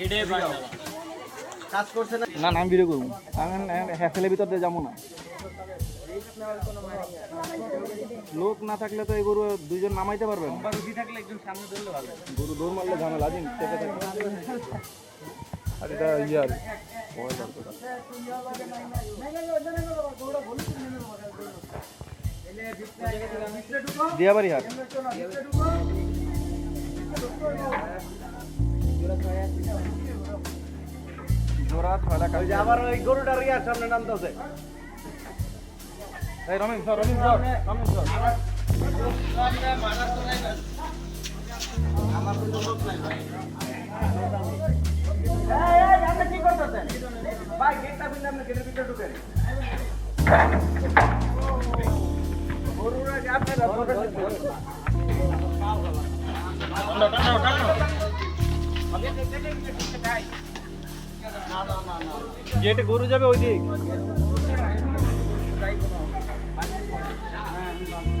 না না না না আমি ভিডিও করব আমি হ্যাসেলের ভিতর দিয়ে যাব না। লোক না থাকলে তো এই গরু দুইজন নামাইতে ধরলে ভালো গরু দৌড় মারলে ঝামেলা দিন থাকে। আর, এটা হাট। জোড়া ছয় লাখ আবার ওই গরুটার ইয়ার সামনে নামতেছে এই রমেন সর রমেন সর রমেন সর আপনি কি করতেছেন ভাই গেটটা খুললে আপনি গেটের ভিতরে ঢুকেন গরুরা যে আপনারা গেটে গরু যাবে ওই দিক।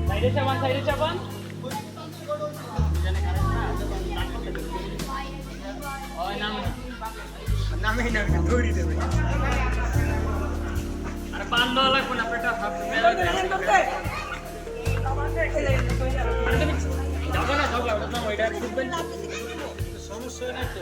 সাইডে চাপান সাইডে চাপান। ওই না। নামে নামে দৌড়ি দেবে। আরে পান দেওয়া লাগবে না পেটা যাব না যাব ওইটা সমস্যা নেই তো।